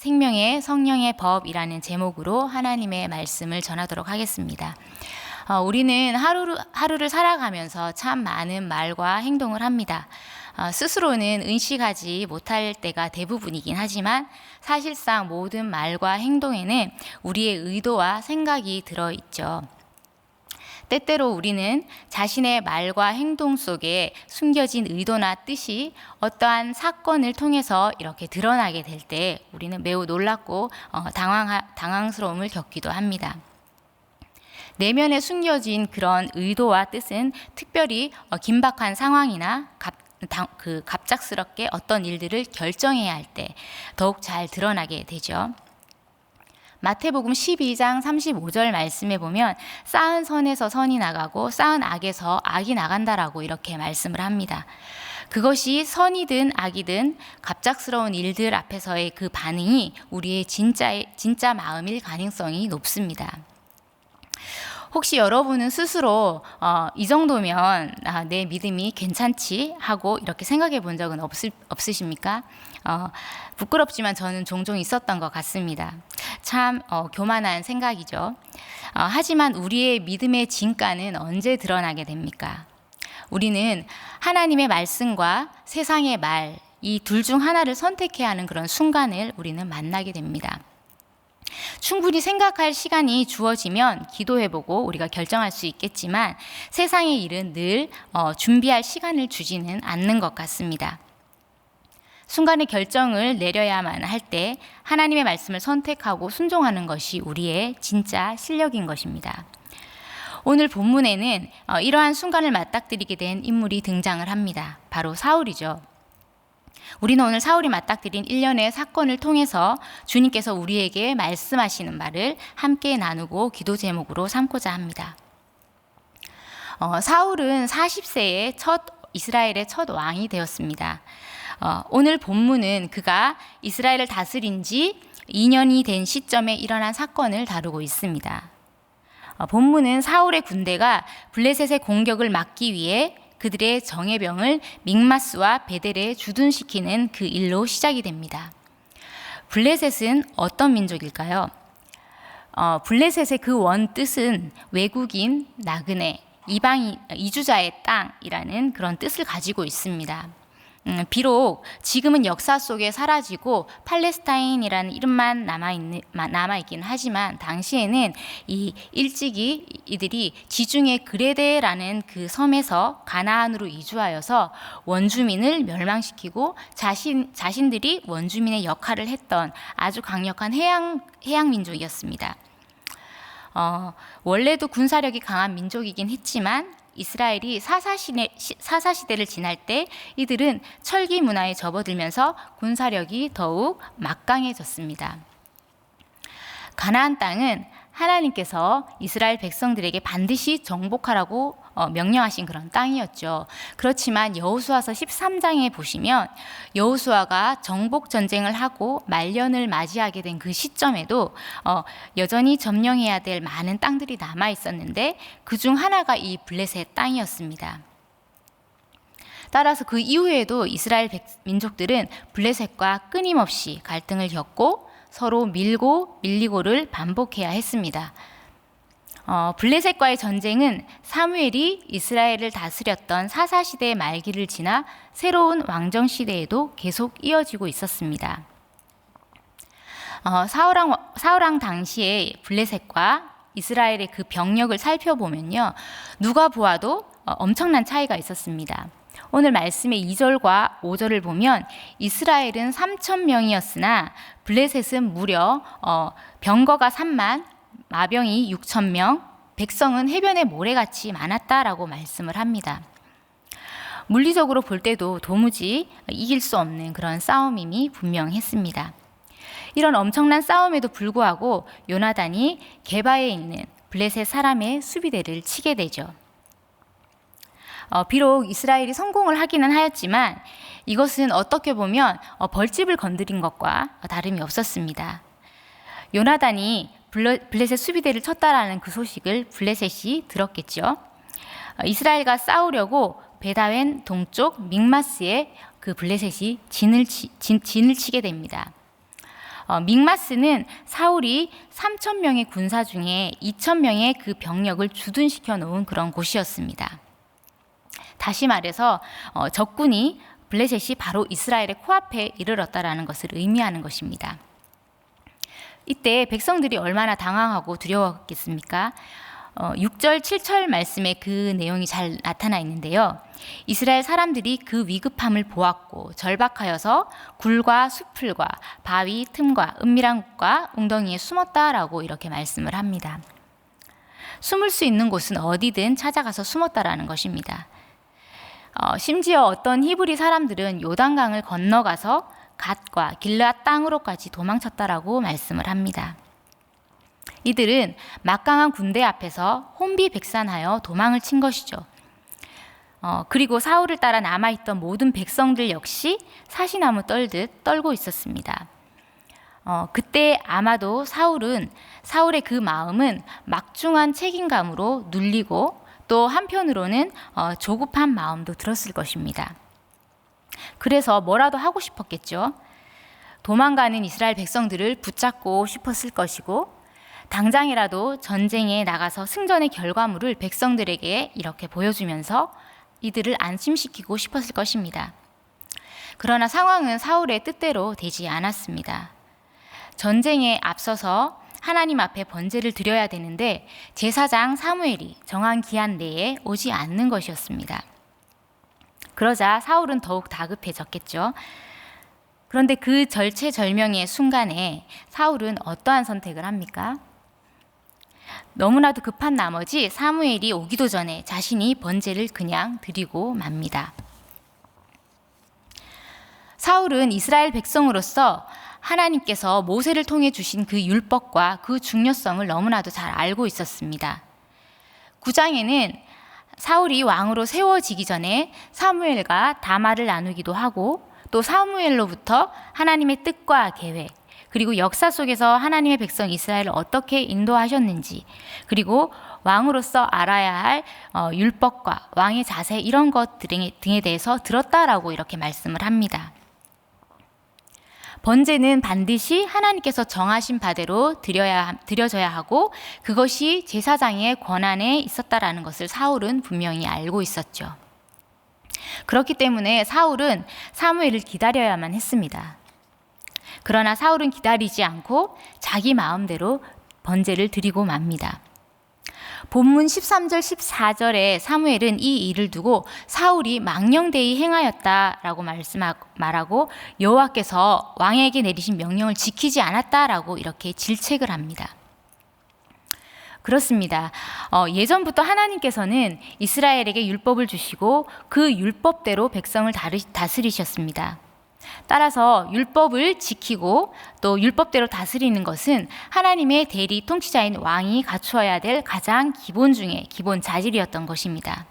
생명의 성령의 법이라는 제목으로 하나님의 말씀을 전하도록 하겠습니다. 어, 우리는 하루, 하루를 살아가면서 참 많은 말과 행동을 합니다. 어, 스스로는 의식하지 못할 때가 대부분이긴 하지만 사실상 모든 말과 행동에는 우리의 의도와 생각이 들어있죠. 때때로 우리는 자신의 말과 행동 속에 숨겨진 의도나 뜻이 어떠한 사건을 통해서 이렇게 드러나게 될 때 우리는 매우 놀랍고 어, 당황, 당황스러움을 겪기도 합니다. 내면에 숨겨진 그런 의도와 뜻은 특별히 어, 긴박한 상황이나 갑, 당, 그 갑작스럽게 어떤 일들을 결정해야 할 때 더욱 잘 드러나게 되죠. 마태복음 12장 35절 말씀에 보면 쌓은 선에서 선이 나가고 쌓은 악에서 악이 나간다라고 이렇게 말씀을 합니다. 그것이 선이든 악이든 갑작스러운 일들 앞에서의 그 반응이 우리의 진짜의 진짜 마음일 가능성이 높습니다. 혹시 여러분은 스스로 어, 이 정도면 아, 내 믿음이 괜찮지 하고 이렇게 생각해 본 적은 없, 없으십니까? 어, 부끄럽지만 저는 종종 있었던 것 같습니다. 참 어, 교만한 생각이죠. 어, 하지만 우리의 믿음의 진가는 언제 드러나게 됩니까? 우리는 하나님의 말씀과 세상의 말, 이 둘 중 하나를 선택해야 하는 그런 순간을 우리는 만나게 됩니다. 충분히 생각할 시간이 주어지면 기도해보고 우리가 결정할 수 있겠지만 세상의 일은 늘 어, 준비할 시간을 주지는 않는 것 같습니다. 순간의 결정을 내려야만 할 때 하나님의 말씀을 선택하고 순종하는 것이 우리의 진짜 실력인 것입니다. 오늘 본문에는 어, 이러한 순간을 맞닥뜨리게 된 인물이 등장을 합니다. 바로 사울이죠. 우리는 오늘 사울이 맞닥뜨린 일련의 사건을 통해서 주님께서 우리에게 말씀하시는 말을 함께 나누고 기도 제목으로 삼고자 합니다. 어, 사울은 40세에 첫 이스라엘의 첫 왕이 되었습니다. 어, 오늘 본문은 그가 이스라엘을 다스린 지 2년이 된 시점에 일어난 사건을 다루고 있습니다. 어, 본문은 사울의 군대가 블레셋의 공격을 막기 위해 그들의 정예병을 믹마스와 베델에 주둔시키는 그 일로 시작이 됩니다. 블레셋은 어떤 민족일까요? 어, 블레셋의 그 원 뜻은 외국인, 나그네, 이방 이주자의 땅이라는 그런 뜻을 가지고 있습니다. 음, 비록 지금은 역사 속에 사라지고 팔레스타인이라는 이름만 남아 있는 남아 있긴 하지만 당시에는 이 일찍이 이들이 지중해 그레데라는 그 섬에서 가나안으로 이주하여서 원주민을 멸망시키고 자신 자신들이 원주민의 역할을 했던 아주 강력한 해양 해양 민족이었습니다. 어, 원래도 군사력이 강한 민족이긴 했지만 이스라엘이 사사시대, 사사시대를 지날 때 이들은 철기 문화에 접어들면서 군사력이 더욱 막강해졌습니다. 가나안 땅은 하나님께서 이스라엘 백성들에게 반드시 정복하라고 어, 명령하신 그런 땅이었죠. 그렇지만 여호수아서 13장에 보시면 여호수아가 정복 전쟁을 하고 말년을 맞이하게 된 그 시점에도 어, 여전히 점령해야 될 많은 땅들이 남아 있었는데 그 중 하나가 이 블레셋 땅이었습니다. 따라서 그 이후에도 이스라엘 민족들은 블레셋과 끊임없이 갈등을 겪고 서로 밀고 밀리고를 반복해야 했습니다. 어, 블레셋과의 전쟁은 사무엘이 이스라엘을 다스렸던 사사 시대의 말기를 지나 새로운 왕정 시대에도 계속 이어지고 있었습니다. 어, 사울왕, 사울왕 당시에 블레셋과 이스라엘의 그 병력을 살펴보면요. 누가 보아도 어, 엄청난 차이가 있었습니다. 오늘 말씀의 2절과 5절을 보면 이스라엘은 3천 명이었으나 블레셋은 무려 어, 병거가 3만, 마병이 6천 명, 백성은 해변에 모래같이 많았다라고 말씀을 합니다. 물리적으로 볼 때도 도무지 이길 수 없는 그런 싸움임이 분명했습니다. 이런 엄청난 싸움에도 불구하고 요나단이 개바에 있는 블레셋 사람의 수비대를 치게 되죠. 어, 비록 이스라엘이 성공을 하기는 하였지만 이것은 어떻게 보면 어, 벌집을 건드린 것과 다름이 없었습니다. 요나단이 블레셋 수비대를 쳤다라는 그 소식을 블레셋이 들었겠죠. 어, 이스라엘과 싸우려고 베다웬 동쪽 믹마스에 그 블레셋이 진을, 치, 진, 진을 치게 됩니다. 어, 믹마스는 사울이 3천 명의 군사 중에 2천 명의 그 병력을 주둔시켜 놓은 그런 곳이었습니다. 다시 말해서 어, 적군이 블레셋이 바로 이스라엘의 코앞에 이르렀다라는 것을 의미하는 것입니다. 이때 백성들이 얼마나 당황하고 두려웠겠습니까? 어, 6절, 7절 말씀에 그 내용이 잘 나타나 있는데요. 이스라엘 사람들이 그 위급함을 보았고 절박하여서 굴과 수풀과 바위 틈과 은밀한 곳과 웅덩이에 숨었다라고 이렇게 말씀을 합니다. 숨을 수 있는 곳은 어디든 찾아가서 숨었다라는 것입니다. 어, 심지어 어떤 히브리 사람들은 요단강을 건너가서 갓과 길앗 땅으로까지 도망쳤다라고 말씀을 합니다. 이들은 막강한 군대 앞에서 혼비백산하여 도망을 친 것이죠. 어, 그리고 사울을 따라 남아있던 모든 백성들 역시 사시나무 떨듯 떨고 있었습니다. 어, 그때 아마도 사울은 사울의 그 마음은 막중한 책임감으로 눌리고 또 한편으로는 어, 조급한 마음도 들었을 것입니다. 그래서 뭐라도 하고 싶었겠죠. 도망가는 이스라엘 백성들을 붙잡고 싶었을 것이고 당장이라도 전쟁에 나가서 승전의 결과물을 백성들에게 이렇게 보여주면서 이들을 안심시키고 싶었을 것입니다. 그러나 상황은 사울의 뜻대로 되지 않았습니다. 전쟁에 앞서서 하나님 앞에 번제를 드려야 되는데 제사장 사무엘이 정한 기한 내에 오지 않는 것이었습니다. 그러자 사울은 더욱 다급해졌겠죠. 그런데 그 절체절명의 순간에 사울은 어떠한 선택을 합니까? 너무나도 급한 나머지 사무엘이 오기도 전에 자신이 번제를 그냥 드리고 맙니다. 사울은 이스라엘 백성으로서 하나님께서 모세를 통해 주신 그 율법과 그 중요성을 너무나도 잘 알고 있었습니다. 9장에는 사울이 왕으로 세워지기 전에 사무엘과 담화를 나누기도 하고 또 사무엘로부터 하나님의 뜻과 계획, 그리고 역사 속에서 하나님의 백성 이스라엘을 어떻게 인도하셨는지, 그리고 왕으로서 알아야 할 어, 율법과 왕의 자세 이런 것 등에 대해서 들었다라고 이렇게 말씀을 합니다. 번제는 반드시 하나님께서 정하신 바대로 드려야 드려져야 하고 그것이 제사장의 권한에 있었다라는 것을 사울은 분명히 알고 있었죠. 그렇기 때문에 사울은 사무엘을 기다려야만 했습니다. 그러나 사울은 기다리지 않고 자기 마음대로 번제를 드리고 맙니다. 본문 13절 14절에 사무엘은 이 일을 두고 사울이 망령되이 행하였다라고 말씀하고 여호와께서 왕에게 내리신 명령을 지키지 않았다라고 이렇게 질책을 합니다. 그렇습니다. 어, 예전부터 하나님께서는 이스라엘에게 율법을 주시고 그 율법대로 백성을 다스리셨습니다. 따라서 율법을 지키고 또 율법대로 다스리는 것은 하나님의 대리 통치자인 왕이 갖추어야 될 가장 기본 중에 기본 자질이었던 것입니다.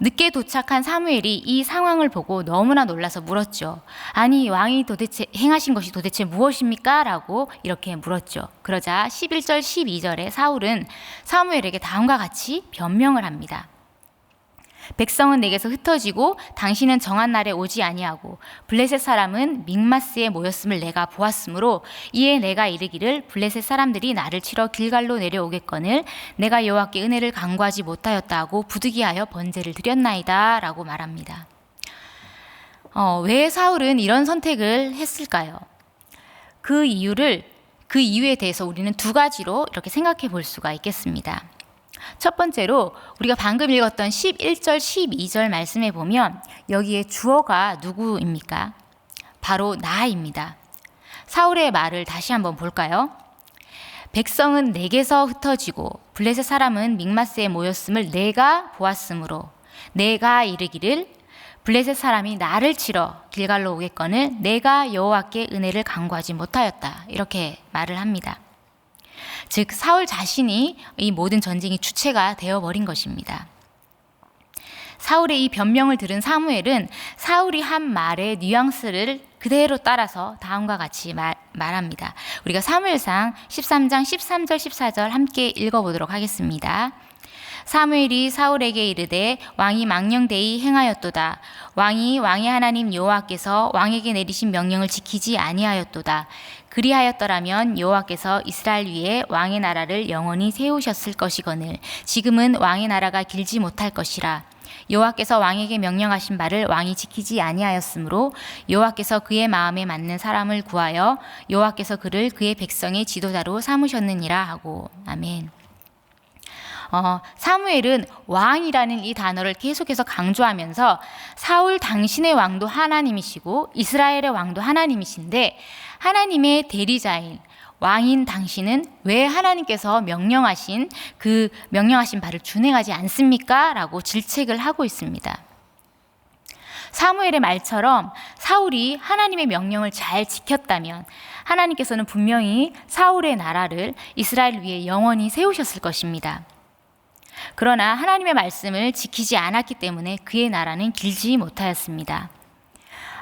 늦게 도착한 사무엘이 이 상황을 보고 너무나 놀라서 물었죠. 아니, 왕이 도대체 행하신 것이 도대체 무엇입니까? 라고 이렇게 물었죠. 그러자 11절, 12절에 사울은 사무엘에게 다음과 같이 변명을 합니다. 백성은 내게서 흩어지고 당신은 정한 날에 오지 아니하고 블레셋 사람은 믹마스에 모였음을 내가 보았으므로 이에 내가 이르기를 블레셋 사람들이 나를 치러 길갈로 내려오겠거늘 내가 여호와께 은혜를 간구하지 못하였다 하고 부득이하여 번제를 드렸나이다라고 말합니다. 어, 왜 사울은 이런 선택을 했을까요? 그 이유를 그 이유에 대해서 우리는 두 가지로 이렇게 생각해 볼 수가 있겠습니다. 첫 번째로 우리가 방금 읽었던 11절, 12절 말씀에 보면 여기에 주어가 누구입니까? 바로 나입니다. 사울의 말을 다시 한번 볼까요? 백성은 내게서 흩어지고 블레셋 사람은 믹마스에 모였음을 내가 보았으므로 내가 이르기를 블레셋 사람이 나를 치러 길갈로 오겠거늘 내가 여호와께 은혜를 간구하지 못하였다 이렇게 말을 합니다. 즉 사울 자신이 이 모든 전쟁의 주체가 되어 버린 것입니다. 사울의 이 변명을 들은 사무엘은 사울이 한 말의 뉘앙스를 그대로 따라서 다음과 같이 말, 말합니다. 우리가 사무엘상 13장 13절 14절 함께 읽어보도록 하겠습니다. 사무엘이 사울에게 이르되 왕이 망령되이 행하였도다. 왕이 왕의 하나님 여호와께서 왕에게 내리신 명령을 지키지 아니하였도다. 그리하였더라면 여호와께서 이스라엘 위에 왕의 나라를 영원히 세우셨을 것이거늘 지금은 왕의 나라가 길지 못할 것이라. 여호와께서 왕에게 명령하신 바를 왕이 지키지 아니하였으므로 여호와께서 그의 마음에 맞는 사람을 구하여 여호와께서 그를 그의 백성의 지도자로 삼으셨느니라 하고 아멘. 어, 사무엘은 왕이라는 이 단어를 계속해서 강조하면서 사울 당신의 왕도 하나님이시고 이스라엘의 왕도 하나님이신데 하나님의 대리자인 왕인 당신은 왜 하나님께서 명령하신 그 명령하신 바를 준행하지 않습니까? 라고 질책을 하고 있습니다. 사무엘의 말처럼 사울이 하나님의 명령을 잘 지켰다면 하나님께서는 분명히 사울의 나라를 이스라엘 위에 영원히 세우셨을 것입니다. 그러나 하나님의 말씀을 지키지 않았기 때문에 그의 나라는 길지 못하였습니다.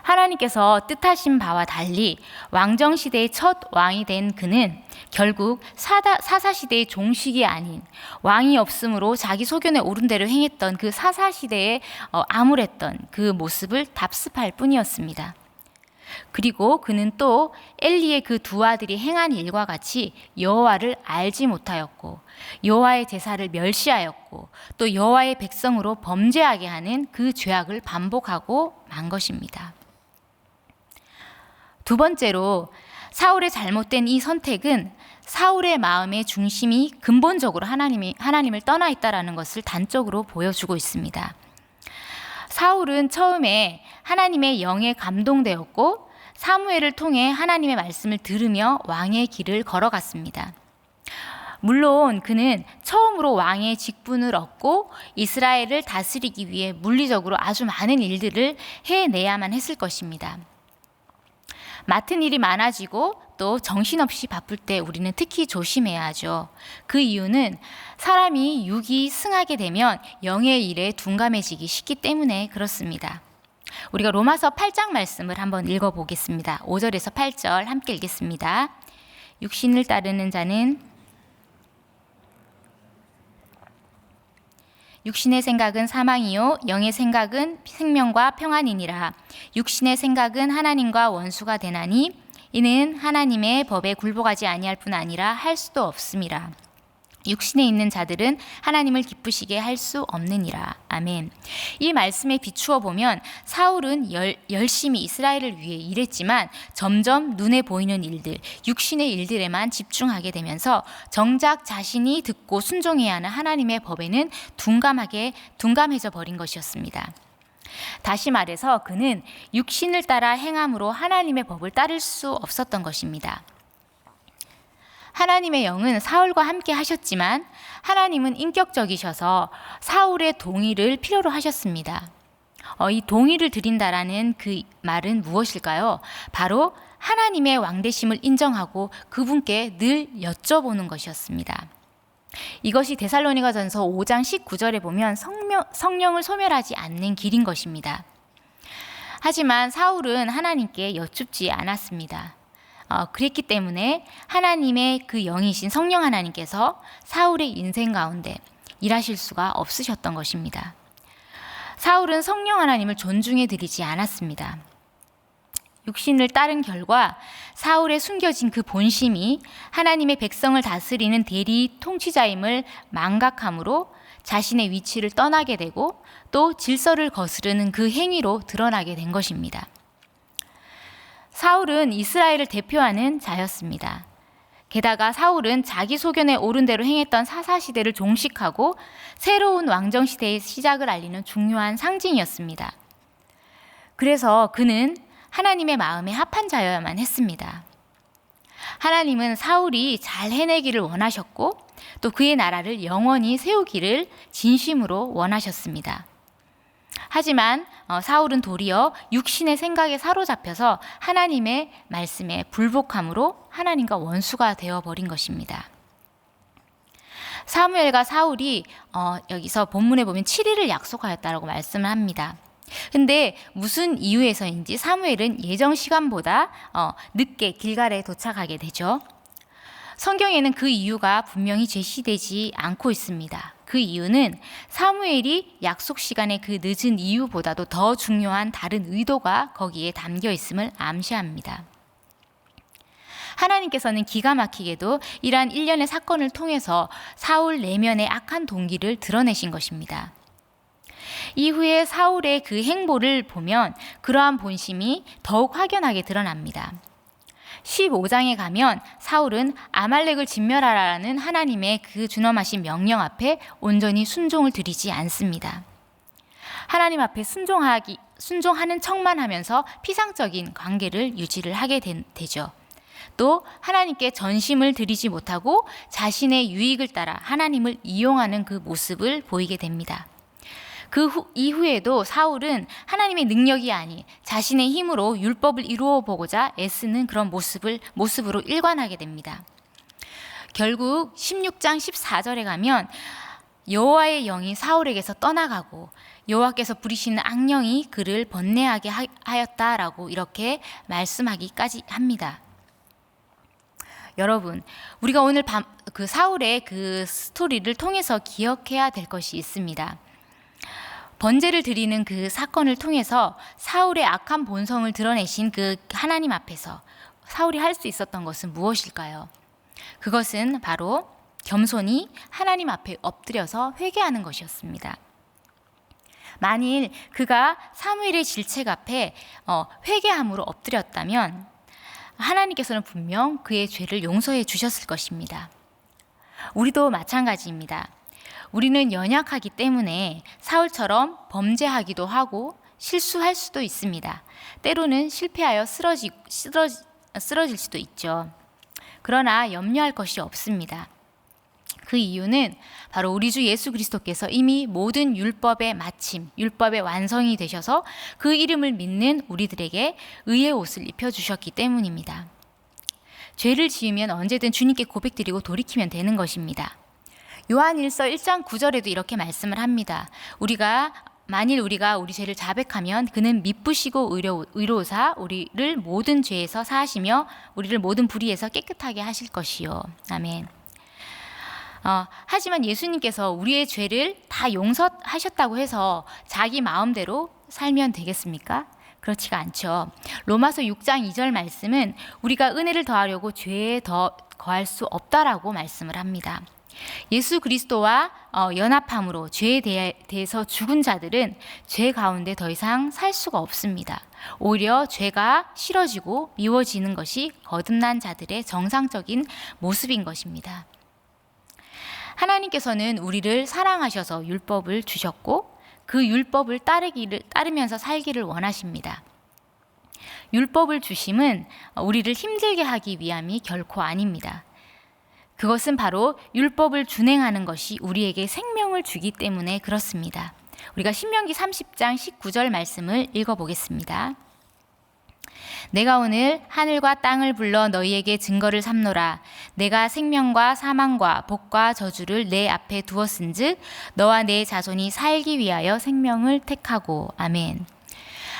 하나님께서 뜻하신 바와 달리 왕정 시대의 첫 왕이 된 그는 결국 사다, 사사 시대의 종식이 아닌 왕이 없으므로 자기 소견에 오른 대로 행했던 그 사사 시대에 어, 암울했던 그 모습을 답습할 뿐이었습니다. 그리고 그는 또 엘리의 그 두 아들이 행한 일과 같이 여호와를 알지 못하였고 여호와의 제사를 멸시하였고 또 여호와의 백성으로 범죄하게 하는 그 죄악을 반복하고 만 것입니다. 두 번째로 사울의 잘못된 이 선택은 사울의 마음의 중심이 근본적으로 하나님이 하나님을 떠나 있다라는 것을 단적으로 보여주고 있습니다. 사울은 처음에 하나님의 영에 감동되었고 사무엘을 통해 하나님의 말씀을 들으며 왕의 길을 걸어갔습니다. 물론 그는 처음으로 왕의 직분을 얻고 이스라엘을 다스리기 위해 물리적으로 아주 많은 일들을 해내야만 했을 것입니다. 맡은 일이 많아지고 또 정신없이 바쁠 때 우리는 특히 조심해야 하죠. 그 이유는 사람이 육이 승하게 되면 영의 일에 둔감해지기 쉽기 때문에 그렇습니다. 우리가 로마서 8장 말씀을 한번 읽어 보겠습니다. 5절에서 8절 함께 읽겠습니다. 육신을 따르는 자는 육신의 생각은 사망이요 영의 생각은 생명과 평안이니라. 육신의 생각은 하나님과 원수가 되나니 이는 하나님의 법에 굴복하지 아니할 뿐 아니라 할 수도 없음이라 육신에 있는 자들은 하나님을 기쁘시게 할 수 없느니라. 아멘. 이 말씀에 비추어 보면 사울은 열, 열심히 이스라엘을 위해 일했지만 점점 눈에 보이는 일들, 육신의 일들에만 집중하게 되면서 정작 자신이 듣고 순종해야 하는 하나님의 법에는 둔감하게 둔감해져 버린 것이었습니다. 다시 말해서 그는 육신을 따라 행함으로 하나님의 법을 따를 수 없었던 것입니다. 하나님의 영은 사울과 함께 하셨지만 하나님은 인격적이셔서 사울의 동의를 필요로 하셨습니다. 어, 이 동의를 드린다라는 그 말은 무엇일까요? 바로 하나님의 왕대심을 인정하고 그분께 늘 여쭤보는 것이었습니다. 이것이 데살로니가 전서 5장 19절에 보면 성령, 성령을 소멸하지 않는 길인 것입니다. 하지만 사울은 하나님께 여쭙지 않았습니다. 어, 그랬기 때문에 하나님의 그 영이신 성령 하나님께서 사울의 인생 가운데 일하실 수가 없으셨던 것입니다. 사울은 성령 하나님을 존중해 드리지 않았습니다. 육신을 따른 결과 사울의 숨겨진 그 본심이 하나님의 백성을 다스리는 대리 통치자임을 망각함으로 자신의 위치를 떠나게 되고 또 질서를 거스르는 그 행위로 드러나게 된 것입니다. 사울은 이스라엘을 대표하는 자였습니다. 게다가 사울은 자기 소견에 옳은 대로 행했던 사사 시대를 종식하고 새로운 왕정 시대의 시작을 알리는 중요한 상징이었습니다. 그래서 그는 하나님의 마음에 합한 자여야만 했습니다. 하나님은 사울이 잘 해내기를 원하셨고 또 그의 나라를 영원히 세우기를 진심으로 원하셨습니다. 하지만 어, 사울은 도리어 육신의 생각에 사로잡혀서 하나님의 말씀에 불복함으로 하나님과 원수가 되어 버린 것입니다. 사무엘과 사울이 어, 여기서 본문에 보면 7일을 약속하였다라고 말씀을 합니다. 근데 무슨 이유에서인지 사무엘은 예정 시간보다 어, 늦게 길갈에 도착하게 되죠. 성경에는 그 이유가 분명히 제시되지 않고 있습니다. 그 이유는 사무엘이 약속 시간의 그 늦은 이유보다도 더 중요한 다른 의도가 거기에 담겨 있음을 암시합니다. 하나님께서는 기가 막히게도 이러한 일련의 사건을 통해서 사울 내면의 악한 동기를 드러내신 것입니다. 이후에 사울의 그 행보를 보면 그러한 본심이 더욱 확연하게 드러납니다. 15장에 가면 사울은 아말렉을 진멸하라는 하나님의 그 준엄하신 명령 앞에 온전히 순종을 드리지 않습니다. 하나님 앞에 순종하기 순종하는 척만 하면서 피상적인 관계를 유지를 하게 된, 되죠. 또 하나님께 전심을 드리지 못하고 자신의 유익을 따라 하나님을 이용하는 그 모습을 보이게 됩니다. 그 후, 이후에도 사울은 하나님의 능력이 아닌 자신의 힘으로 율법을 이루어 보고자 애쓰는 그런 모습을 모습으로 일관하게 됩니다. 결국 16장 14절에 가면 여호와의 영이 사울에게서 떠나가고 여호와께서 부리시는 악령이 그를 번뇌하게 하였다라고 이렇게 말씀하기까지 합니다. 여러분, 우리가 오늘 밤, 그 사울의 그 스토리를 통해서 기억해야 될 것이 있습니다. 번제를 드리는 그 사건을 통해서 사울의 악한 본성을 드러내신 그 하나님 앞에서 사울이 할 수 있었던 것은 무엇일까요? 그것은 바로 겸손히 하나님 앞에 엎드려서 회개하는 것이었습니다. 만일 그가 사무엘의 질책 앞에 어, 회개함으로 엎드렸다면 하나님께서는 분명 그의 죄를 용서해 주셨을 것입니다. 우리도 마찬가지입니다. 우리는 연약하기 때문에 사울처럼 범죄하기도 하고 실수할 수도 있습니다. 때로는 실패하여 쓰러지, 쓰러지, 쓰러질 수도 있죠. 그러나 염려할 것이 없습니다. 그 이유는 바로 우리 주 예수 그리스도께서 이미 모든 율법의 마침, 율법의 완성이 되셔서 그 이름을 믿는 우리들에게 의의 옷을 입혀 주셨기 때문입니다. 죄를 지으면 언제든 주님께 고백드리고 돌이키면 되는 것입니다. 요한일서 1장 9절에도 이렇게 말씀을 합니다. 우리가 만일 우리가 우리 죄를 자백하면 그는 미쁘시고 의로, 의로사 우리를 모든 죄에서 사하시며 우리를 모든 불의에서 깨끗하게 하실 것이요. 아멘. 어, 하지만 예수님께서 우리의 죄를 다 용서하셨다고 해서 자기 마음대로 살면 되겠습니까? 그렇지가 않죠. 로마서 6장 2절 말씀은 우리가 은혜를 더하려고 죄에 더 거할 수 없다라고 말씀을 합니다. 예수 그리스도와 어, 연합함으로 죄에 대해서 죽은 자들은 죄 가운데 더 이상 살 수가 없습니다. 오히려 죄가 싫어지고 미워지는 것이 거듭난 자들의 정상적인 모습인 것입니다. 하나님께서는 우리를 사랑하셔서 율법을 주셨고 그 율법을 따르기를 따르면서 살기를 원하십니다. 율법을 주심은 우리를 힘들게 하기 위함이 결코 아닙니다. 그것은 바로 율법을 준행하는 것이 우리에게 생명을 주기 때문에 그렇습니다. 우리가 신명기 30장 19절 말씀을 읽어 보겠습니다. 내가 오늘 하늘과 땅을 불러 너희에게 증거를 삼노라. 내가 생명과 사망과 복과 저주를 내 앞에 두었은즉 너와 내 자손이 살기 위하여 생명을 택하고 아멘.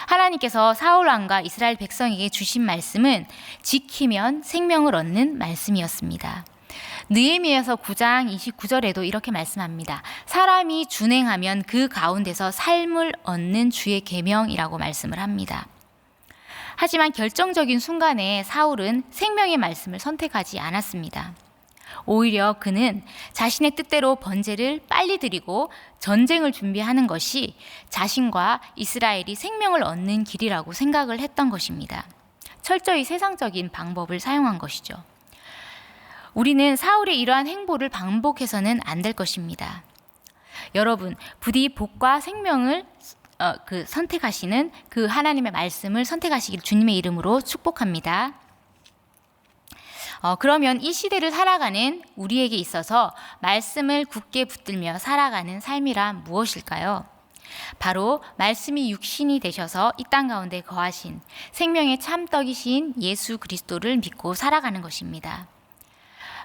하나님께서 사울 왕과 이스라엘 백성에게 주신 말씀은 지키면 생명을 얻는 말씀이었습니다. 느헤미야서 9장 29절에도 이렇게 말씀합니다. 사람이 준행하면 그 가운데서 삶을 얻는 주의 계명이라고 말씀을 합니다. 하지만 결정적인 순간에 사울은 생명의 말씀을 선택하지 않았습니다. 오히려 그는 자신의 뜻대로 번제를 빨리 드리고 전쟁을 준비하는 것이 자신과 이스라엘이 생명을 얻는 길이라고 생각을 했던 것입니다. 철저히 세상적인 방법을 사용한 것이죠. 우리는 사울의 이러한 행보를 반복해서는 안 될 것입니다. 여러분, 부디 복과 생명을 어, 그 선택하시는 그 하나님의 말씀을 선택하시길 주님의 이름으로 축복합니다. 어, 그러면 이 시대를 살아가는 우리에게 있어서 말씀을 굳게 붙들며 살아가는 삶이란 무엇일까요? 바로 말씀이 육신이 되셔서 이 땅 가운데 거하신 생명의 참떡이신 예수 그리스도를 믿고 살아가는 것입니다.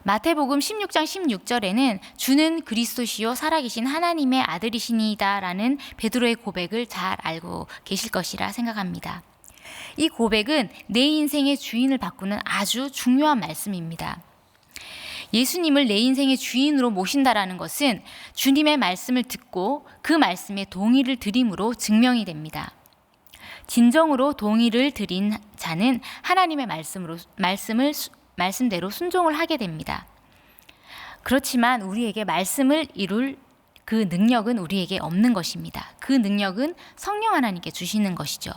마태복음 16장 16절에는 주는 그리스도시요 살아계신 하나님의 아들이시니다라는 베드로의 고백을 잘 알고 계실 것이라 생각합니다. 이 고백은 내 인생의 주인을 바꾸는 아주 중요한 말씀입니다. 예수님을 내 인생의 주인으로 모신다라는 것은 주님의 말씀을 듣고 그 말씀에 동의를 드림으로 증명이 됩니다. 진정으로 동의를 드린 자는 하나님의 말씀으로 말씀을 수- 말씀대로 순종을 하게 됩니다. 그렇지만 우리에게 말씀을 이룰 그 능력은 우리에게 없는 것입니다. 그 능력은 성령 하나님께 주시는 것이죠.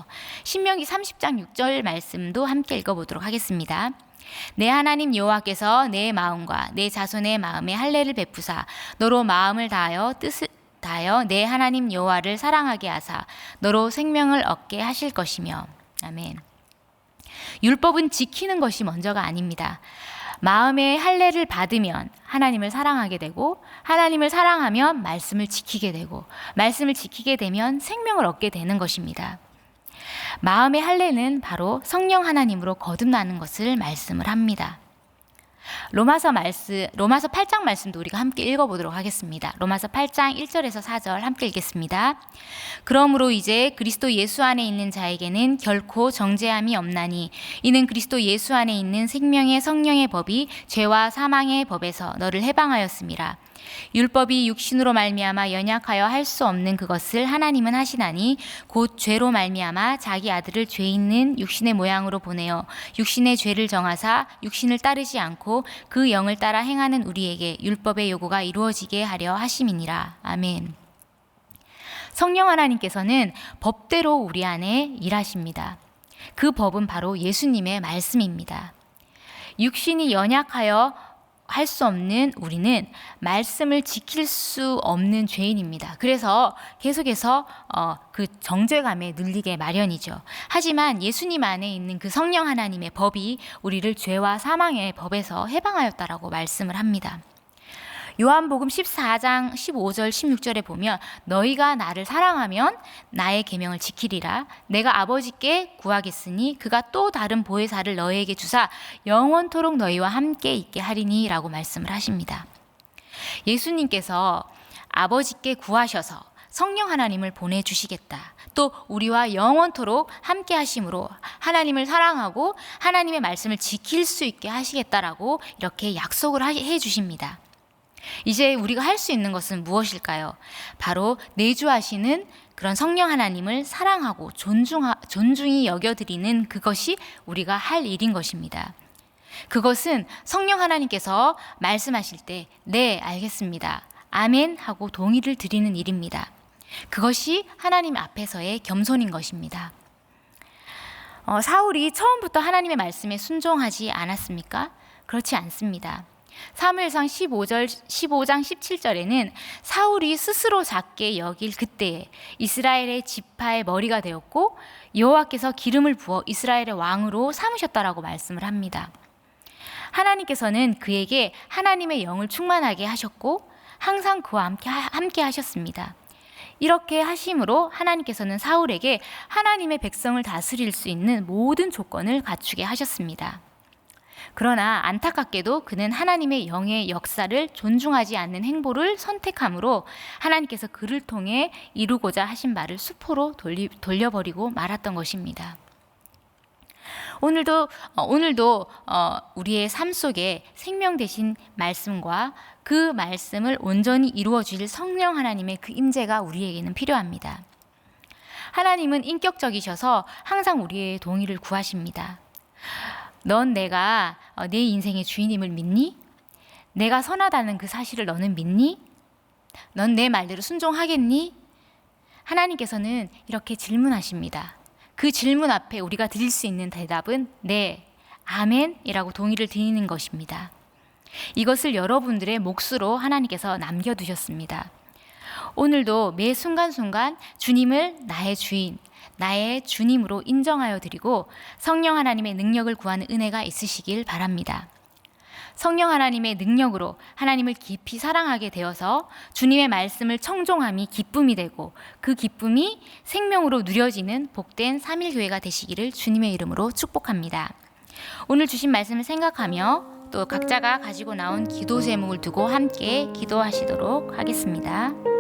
신명기 30장 6절 말씀도 함께 읽어보도록 하겠습니다. 내 하나님 여호와께서 내 마음과 내 자손의 마음에 할례를 베푸사 너로 마음을 다하여 뜻을 다하여 내 하나님 여호와를 사랑하게 하사 너로 생명을 얻게 하실 것이며 아멘. 율법은 지키는 것이 먼저가 아닙니다. 마음의 할례를 받으면 하나님을 사랑하게 되고 하나님을 사랑하면 말씀을 지키게 되고 말씀을 지키게 되면 생명을 얻게 되는 것입니다. 마음의 할례는 바로 성령 하나님으로 거듭나는 것을 말씀을 합니다. 로마서 말씀 로마서 8장 말씀도 우리가 함께 읽어 보도록 하겠습니다. 로마서 8장 1절에서 4절 함께 읽겠습니다. 그러므로 이제 그리스도 예수 안에 있는 자에게는 결코 정죄함이 없나니 이는 그리스도 예수 안에 있는 생명의 성령의 법이 죄와 사망의 법에서 너를 해방하였음이라. 율법이 육신으로 말미암아 연약하여 할 수 없는 그것을 하나님은 하시나니 곧 죄로 말미암아 자기 아들을 죄 있는 육신의 모양으로 보내어 육신의 죄를 정하사 육신을 따르지 않고 그 영을 따라 행하는 우리에게 율법의 요구가 이루어지게 하려 하심이니라. 아멘. 성령 하나님께서는 법대로 우리 안에 일하십니다. 그 법은 바로 예수님의 말씀입니다. 육신이 연약하여 할 수 없는 우리는 말씀을 지킬 수 없는 죄인입니다. 그래서 계속해서 어, 그 정죄감에 눌리게 마련이죠. 하지만 예수님 안에 있는 그 성령 하나님의 법이 우리를 죄와 사망의 법에서 해방하였다라고 말씀을 합니다. 요한복음 14장 15절 16절에 보면 너희가 나를 사랑하면 나의 계명을 지키리라 내가 아버지께 구하겠으니 그가 또 다른 보혜사를 너희에게 주사 영원토록 너희와 함께 있게 하리니라고 말씀을 하십니다. 예수님께서 아버지께 구하셔서 성령 하나님을 보내 주시겠다. 또 우리와 영원토록 함께 하심으로 하나님을 사랑하고 하나님의 말씀을 지킬 수 있게 하시겠다라고 이렇게 약속을 하- 해 주십니다. 이제 우리가 할 수 있는 것은 무엇일까요? 바로 내주하시는 그런 성령 하나님을 사랑하고 존중하, 존중히 여겨드리는 그것이 우리가 할 일인 것입니다. 그것은 성령 하나님께서 말씀하실 때, 네, 알겠습니다. 아멘 하고 동의를 드리는 일입니다. 그것이 하나님 앞에서의 겸손인 것입니다. 어, 사울이 처음부터 하나님의 말씀에 순종하지 않았습니까? 그렇지 않습니다. 사무엘상 15절 15장 17절에는 사울이 스스로 작게 여길 그때에 이스라엘의 지파의 머리가 되었고 여호와께서 기름을 부어 이스라엘의 왕으로 삼으셨다라고 말씀을 합니다. 하나님께서는 그에게 하나님의 영을 충만하게 하셨고 항상 그와 함께, 함께 하셨습니다. 이렇게 하심으로 하나님께서는 사울에게 하나님의 백성을 다스릴 수 있는 모든 조건을 갖추게 하셨습니다. 그러나 안타깝게도 그는 하나님의 영의 역사를 존중하지 않는 행보를 선택함으로 하나님께서 그를 통해 이루고자 하신 바를 수포로 돌리, 돌려버리고 말았던 것입니다. 오늘도 어, 오늘도 어, 우리의 삶 속에 생명 대신 말씀과 그 말씀을 온전히 이루어 주실 성령 하나님의 그 임재가 우리에게는 필요합니다. 하나님은 인격적이셔서 항상 우리의 동의를 구하십니다. 넌 내가 어, 내 인생의 주인임을 믿니? 내가 선하다는 그 사실을 너는 믿니? 넌 내 말대로 순종하겠니? 하나님께서는 이렇게 질문하십니다. 그 질문 앞에 우리가 드릴 수 있는 대답은 네, 아멘이라고 동의를 드리는 것입니다. 이것을 여러분들의 몫으로 하나님께서 남겨두셨습니다. 오늘도 매 순간순간 주님을 나의 주인, 나의 주님으로 인정하여 드리고 성령 하나님의 능력을 구하는 은혜가 있으시길 바랍니다. 성령 하나님의 능력으로 하나님을 깊이 사랑하게 되어서 주님의 말씀을 청종함이 기쁨이 되고 그 기쁨이 생명으로 누려지는 복된 삼일교회가 되시기를 주님의 이름으로 축복합니다. 오늘 주신 말씀을 생각하며 또 각자가 가지고 나온 기도 제목을 두고 함께 기도하시도록 하겠습니다.